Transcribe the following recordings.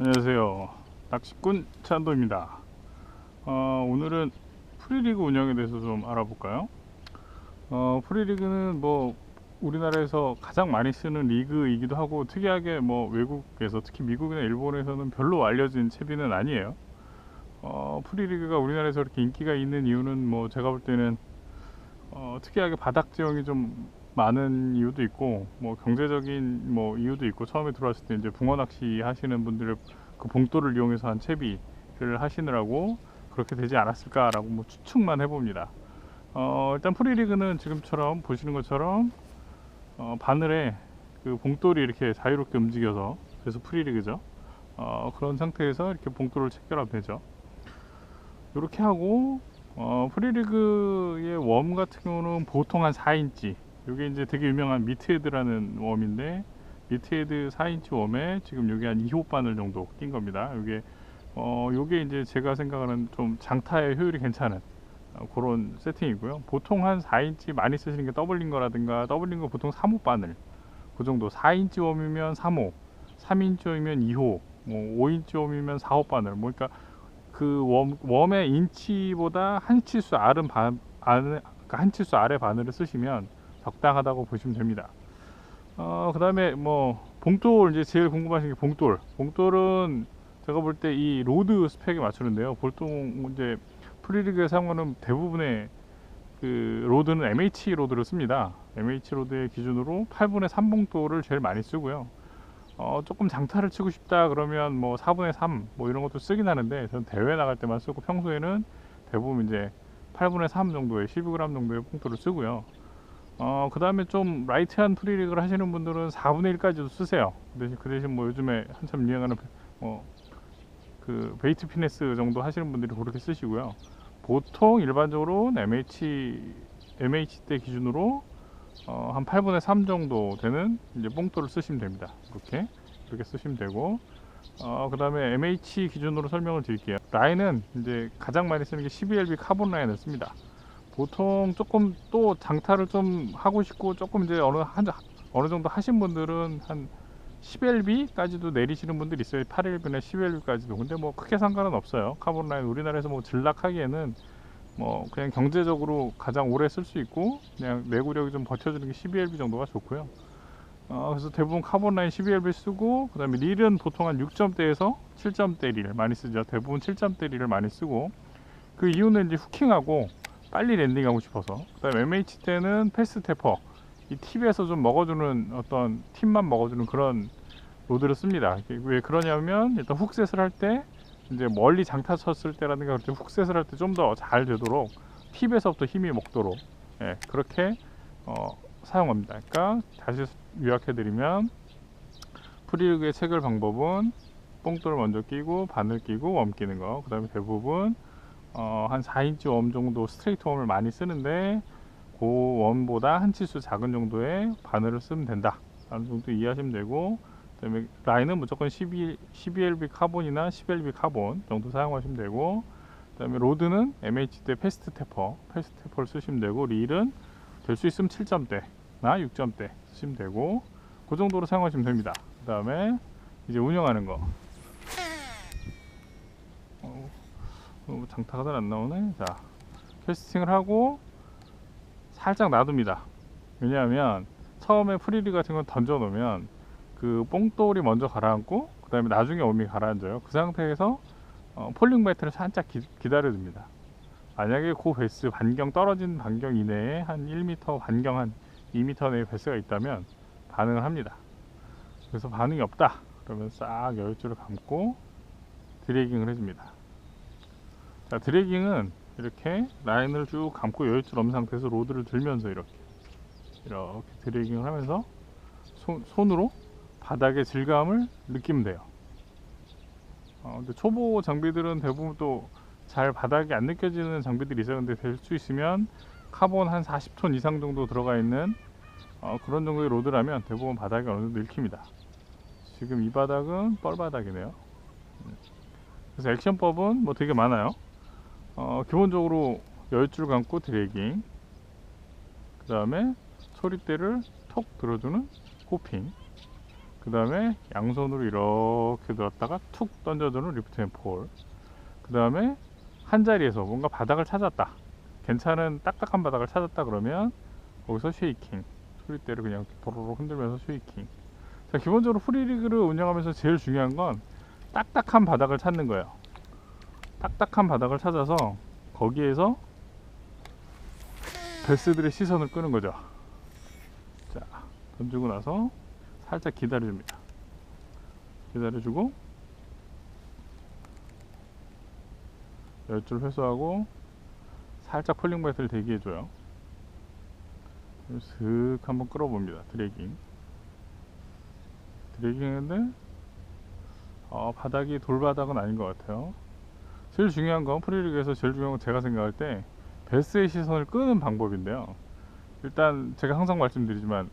안녕하세요. 낚시꾼 찬도입니다. 어, 오늘은 프리리그 운영에 대해서 좀 알아볼까요? 어, 프리리그는 뭐 우리나라에서 가장 많이 쓰는 리그이기도 하고 특이하게 뭐 외국에서 특히 미국이나 일본에서는 별로 알려진 채비는 아니에요. 어, 프리리그가 우리나라에서 이렇게 인기가 있는 이유는 뭐 제가 볼 때는 어, 특이하게 바닥 지형이 좀 많은 이유도 있고 뭐 경제적인 뭐 이유도 있고 처음에 들어왔을 때 이제 붕어 낚시 하시는 분들의 그 봉돌을 이용해서 한 채비를 하시느라고 그렇게 되지 않았을까라고 뭐 추측만 해봅니다. 어, 일단 프리리그는 지금처럼 보시는 것처럼 어, 바늘에 그 봉돌이 이렇게 자유롭게 움직여서 그래서 프리리그죠. 어, 그런 상태에서 이렇게 봉돌을 체결하면 되죠. 이렇게 하고 어, 프리리그의 웜 같은 경우는 보통 한 4인치 이게 이제 되게 유명한 미트헤드라는 웜인데 미트헤드 4인치 웜에 지금 여기 한 2호 바늘 정도 낀 겁니다. 이게 어 요게 이제 제가 생각하는 좀 장타의 효율이 괜찮은 어, 그런 세팅이고요. 보통 한 4인치 많이 쓰시는 게 더블링 거라든가 더블링 거 보통 3호 바늘 그 정도 4인치 웜이면 3호 3인치 웜이면 2호 뭐 5인치 웜이면 4호 바늘 뭐 그러니까 그 웜, 웜의 인치보다 한 치수 아래 반, 아래, 그러니까 한 치수 아래 바늘을 쓰시면 적당하다고 보시면 됩니다. 어, 그 다음에 뭐 봉돌 이제 제일 궁금하신 게 봉돌. 봉돌은 제가 볼 때 이 로드 스펙에 맞추는데요. 보통 이제 프리리그에 사용하는 대부분의 그 로드는 MH 로드를 씁니다. MH 로드의 기준으로 8분의 3 봉돌을 제일 많이 쓰고요. 어, 조금 장타를 치고 싶다 그러면 뭐 4분의 3 뭐 이런 것도 쓰긴 하는데 저는 대회 나갈 때만 쓰고 평소에는 대부분 이제 8분의 3 정도의 12g 정도의 봉돌을 쓰고요. 어, 그 다음에 좀 라이트한 프리리그를 하시는 분들은 4분의 1까지도 쓰세요. 그 대신, 그 대신 뭐 요즘에 한참 유행하는 뭐, 그 베이트 피네스 정도 하시는 분들이 그렇게 쓰시고요. 보통 일반적으로 MH, MH 때 기준으로 어, 한 8분의 3 정도 되는 이제 뽕돌을 쓰시면 됩니다. 이렇게, 이렇게 쓰시면 되고, 어, 그 다음에 MH 기준으로 설명을 드릴게요. 라인은 이제 가장 많이 쓰는 게 12LB 카본 라인을 씁니다. 보통 조금 또 장타를 좀 하고 싶고 조금 이제 어느 한 어느 정도 하신 분들은 한 10LB까지도 내리시는 분들이 있어요. 8LB나 10LB까지도. 근데 뭐 크게 상관은 없어요. 카본 라인 우리나라에서 뭐 전락하기에는 뭐 그냥 경제적으로 가장 오래 쓸 수 있고 그냥 내구력이 좀 버텨주는 게 12LB 정도가 좋고요. 어, 그래서 대부분 카본 라인 12LB 쓰고 그 다음에 릴은 보통 한 6점대에서 7점대 릴 많이 쓰죠. 대부분 7점대 릴을 많이 쓰고 그 이유는 이제 후킹하고 빨리 랜딩하고 싶어서 그다음에 MH 때는 패스 태퍼 이 팁에서 좀 먹어주는 어떤 팁만 먹어주는 그런 로드를 씁니다. 왜 그러냐면 일단 훅셋을 할 때 이제 멀리 장타 쳤을 때라든가 그럴 때 훅셋을 할 때 좀 더 잘 되도록 팁에서부터 힘이 먹도록 예, 그렇게 어, 사용합니다. 그러니까 다시 요약해 드리면 프리리그의 체결 방법은 뽕돌을 먼저 끼고 바늘 끼고 웜 끼는 거. 그 다음에 대부분 어, 한 4인치 웜 정도 스트레이트 웜을 많이 쓰는데 그 웜보다 한 치수 작은 정도의 바늘을 쓰면 된다. 라는 정도 이해하시면 되고 그 다음에 라인은 무조건 12, 12LB 카본이나 10LB 카본 정도 사용하시면 되고 그 다음에 로드는 MH 대 패스트 태퍼 패스트 태퍼를 쓰시면 되고 릴은 될 수 있으면 7점대나 6점대 쓰시면 되고 그 정도로 사용하시면 됩니다. 그 다음에 이제 운영하는 거 어, 어, 장타가 잘 안 나오네. 자, 캐스팅을 하고 살짝 놔둡니다. 왜냐하면 처음에 프리리 같은 건 던져 놓으면 그 뽕돌이 먼저 가라앉고 그 다음에 나중에 옴이 가라앉아요. 그 상태에서 어, 폴링 매트를 살짝 기, 기다려줍니다. 만약에 그 베스 반경 떨어진 반경 이내에 한 1m 반경 한 2m 내에 베스가 있다면 반응을 합니다. 그래서 반응이 없다. 그러면 싹 여유줄을 감고 드래깅을 해줍니다. 자 드래깅은 이렇게 라인을 쭉 감고 여유줄 없는 상태에서 로드를 들면서 이렇게 이렇게 드래깅을 하면서 손, 손으로 바닥의 질감을 느끼면 돼요. 어, 근데 초보 장비들은 대부분 또 잘 바닥이 안 느껴지는 장비들이 있어요. 근데 될 수 있으면 카본 한 40톤 이상 정도 들어가 있는 어, 그런 정도의 로드라면 대부분 바닥이 어느 정도 읽힙니다. 지금 이 바닥은 뻘바닥이네요. 음. 그래서 액션법은 뭐 되게 많아요. 어, 기본적으로 열줄 감고 드래깅 그 다음에 소리대를 톡 들어주는 호핑 그 다음에 양손으로 이렇게 들었다가 툭 던져주는 리프트 앤 폴. 그 다음에 한 자리에서 뭔가 바닥을 찾았다. 괜찮은 딱딱한 바닥을 찾았다 그러면 거기서 쉐이킹. 소리대를 그냥 도로로 흔들면서 쉐이킹. 자, 기본적으로 프리리그를 운영하면서 제일 중요한 건 딱딱한 바닥을 찾는 거예요. 딱딱한 바닥을 찾아서 거기에서 베스들의 시선을 끄는 거죠. 자, 던지고 나서 살짝 기다려줍니다. 기다려주고 열줄 회수하고 살짝 폴링 바이트를 대기해줘요. 슥 한번 끌어봅니다. 드래깅. 드래깅 했는데 어, 바닥이 돌바닥은 아닌 것 같아요. 제일 중요한 건 프리리그에서 제일 중요한 건 제가 생각할 때 베스의 시선을 끄는 방법인데요. 일단 제가 항상 말씀드리지만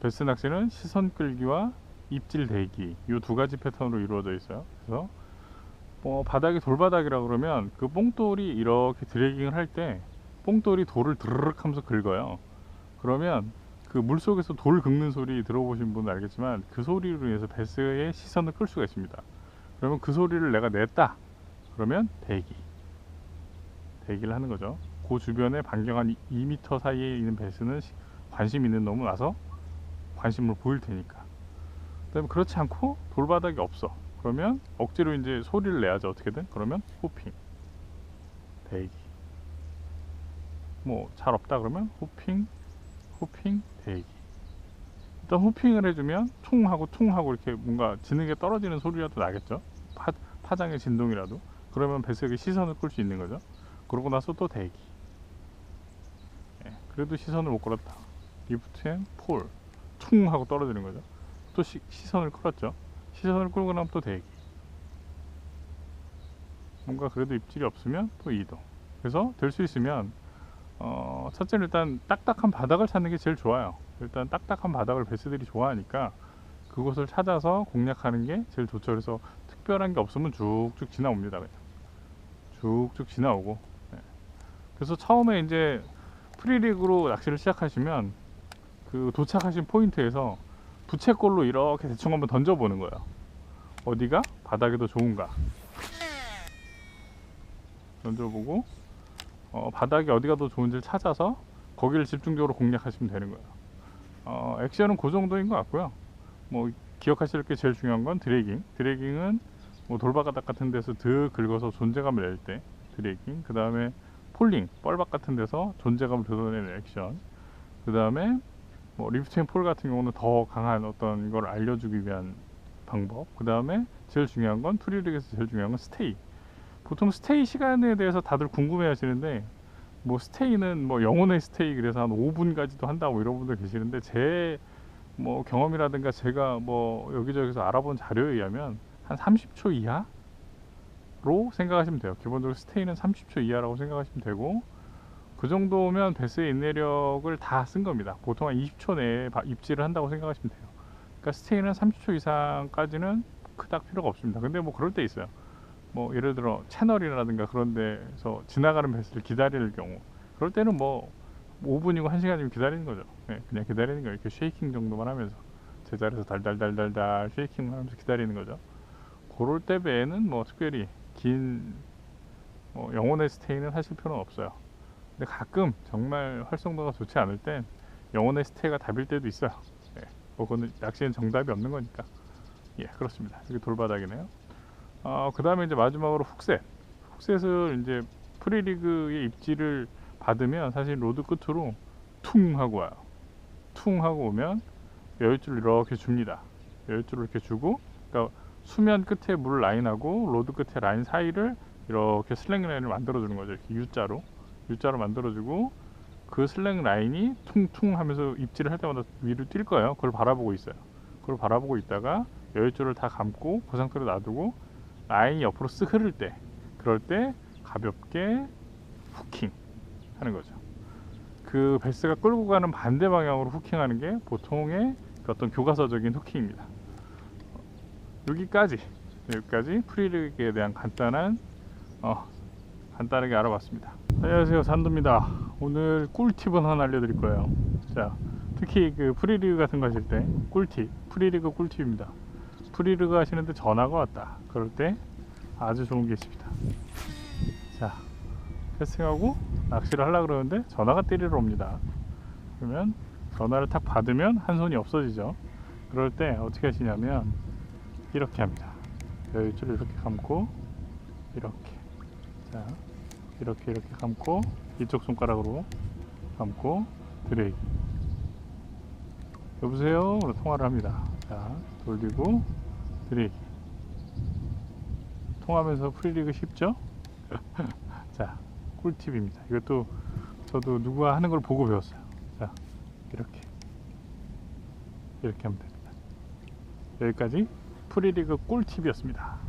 베스 낚시는 시선 끌기와 입질 대기 이 두 가지 패턴으로 이루어져 있어요. 그래서 뭐 바닥이 돌바닥이라 그러면 그 뽕돌이 이렇게 드래깅을 할 때 뽕돌이 돌을 드르륵 하면서 긁어요. 그러면 그 물속에서 돌 긁는 소리 들어보신 분은 알겠지만 그 소리로 인해서 베스의 시선을 끌 수가 있습니다. 그러면 그 소리를 내가 냈다. 그러면 대기. 대기를 하는 거죠. 그 주변에 반경 한 2m 사이에 있는 베스는 시- 관심 있는 놈은 와서 관심을 보일 테니까. 그다음에 그렇지 않고 돌바닥이 없어. 그러면 억지로 이제 소리를 내야죠 어떻게든. 그러면 호핑, 대기. 뭐 잘 없다 그러면 호핑, 호핑, 대기. 일단 호핑을 해주면 퉁하고 퉁하고 이렇게 뭔가 지능에 떨어지는 소리라도 나겠죠. 파, 파장의 진동이라도. 그러면 배석의 시선을 끌 수 있는 거죠. 그러고 나서 또 대기. 예, 그래도 시선을 못 끌었다. 리프트 앤 폴. 퉁 하고 떨어지는 거죠. 또 시, 시선을 끌었죠. 시선을 끌고 나면 또 대기. 뭔가 그래도 입질이 없으면 또 이동. 그래서 될 수 있으면 어, 첫째는 일단 딱딱한 바닥을 찾는 게 제일 좋아요. 일단 딱딱한 바닥을 베스들이 좋아하니까 그곳을 찾아서 공략하는 게 제일 좋죠. 그래서 특별한 게 없으면 쭉쭉 지나옵니다. 그냥 쭉쭉 지나오고. 네. 그래서 처음에 이제 프리리그로 낚시를 시작하시면 그 도착하신 포인트에서 부채꼴로 이렇게 대충 한번 던져보는 거예요. 어디가 바닥이 더 좋은가? 던져보고 어, 바닥이 어디가 더 좋은지를 찾아서 거기를 집중적으로 공략하시면 되는 거예요. 어, 액션은 그 정도인 것 같고요. 뭐 기억하실 게 제일 중요한 건 드래깅. 드래깅은 뭐 돌바닥 같은 데서 드 긁어서 존재감을 낼 때 드래깅. 그 다음에 폴링, 뻘박 같은 데서 존재감을 드러내는 액션. 그 다음에 뭐 리프트 앤폴 같은 경우는 더 강한 어떤 걸 알려주기 위한 방법. 그 다음에 제일 중요한 건 프리릭에서 제일 중요한 건 스테이. 보통 스테이 시간에 대해서 다들 궁금해 하시는데 뭐 스테이는 뭐 영혼의 스테이 그래서 한 5분까지도 한다고 이런 분들 계시는데 제 뭐 경험이라든가 제가 뭐 여기저기서 알아본 자료에 의하면 한 30초 이하로 생각하시면 돼요. 기본적으로 스테이는 30초 이하라고 생각하시면 되고 그 정도면 베스의 인내력을 다 쓴 겁니다. 보통 한 20초 내에 바- 입질을 한다고 생각하시면 돼요. 그러니까 스테이는 30초 이상까지는 그닥 필요가 없습니다. 근데 뭐 그럴 때 있어요. 뭐 예를 들어 채널이라든가 그런 데서 지나가는 베스를 기다릴 경우 그럴 때는 뭐 5분이고 1시간이면 기다리는 거죠. 예, 그냥 기다리는 거예요. 이렇게 쉐이킹 정도만 하면서 제자리에서 달달달달달 쉐이킹을 하면서 기다리는 거죠. 그럴 때 외에는 뭐 특별히 긴 뭐 영혼의 스테이는 하실 필요는 없어요. 근데 가끔 정말 활성도가 좋지 않을 땐 영혼의 스테이가 답일 때도 있어요. 예, 뭐 그거는 낚시엔 정답이 없는 거니까. 예, 그렇습니다. 여기 돌바닥이네요. 어, 그 다음에 이제 마지막으로 훅셋. 훅셋을 이제 프리리그의 입지를 받으면 사실 로드 끝으로 퉁 하고 와요. 퉁 하고 오면 여유줄을 이렇게 줍니다. 여유줄을 이렇게 주고, 그러니까 수면 끝에 물 라인하고 로드 끝에 라인 사이를 이렇게 슬랭 라인을 만들어 주는 거죠. 이렇게 U자로. U자로 만들어 주고, 그 슬랭 라인이 퉁퉁 하면서 입질을 할 때마다 위로 뛸 거예요. 그걸 바라보고 있어요. 그걸 바라보고 있다가 여유줄을 다 감고 그 상태로 놔두고 라인이 옆으로 쓱 흐를 때 그럴 때 가볍게 후킹 하는 거죠. 그 베스가 끌고 가는 반대 방향으로 후킹하는 게 보통의 그 어떤 교과서적인 후킹입니다. 여기까지 여기까지 프리릭에 대한 간단한 어, 간단하게 알아봤습니다. 안녕하세요 산도입니다. 오늘 꿀팁은 하나 알려드릴 거예요. 자 특히 그 프리리그 같은 거 하실 때 꿀팁, 프리리그 꿀팁입니다. 프리리그 하시는데 전화가 왔다. 그럴 때 아주 좋은 게 있습니다. 자, 캐스팅하고 낚시를 하려 그러는데 전화가 때리러 옵니다. 그러면 전화를 탁 받으면 한 손이 없어지죠. 그럴 때 어떻게 하시냐면 이렇게 합니다. 여유줄을 이렇게 감고 이렇게 자 이렇게 이렇게 감고 이쪽 손가락으로 감고 드래기 여보세요? 로 통화를 합니다. 자 돌리고 드래기 통하면서 프리리그 쉽죠? 자 꿀팁입니다. 이것도 저도 누가 하는 걸 보고 배웠어요. 자 이렇게 이렇게 하면 됩니다. 여기까지 프리리그 꿀팁이었습니다.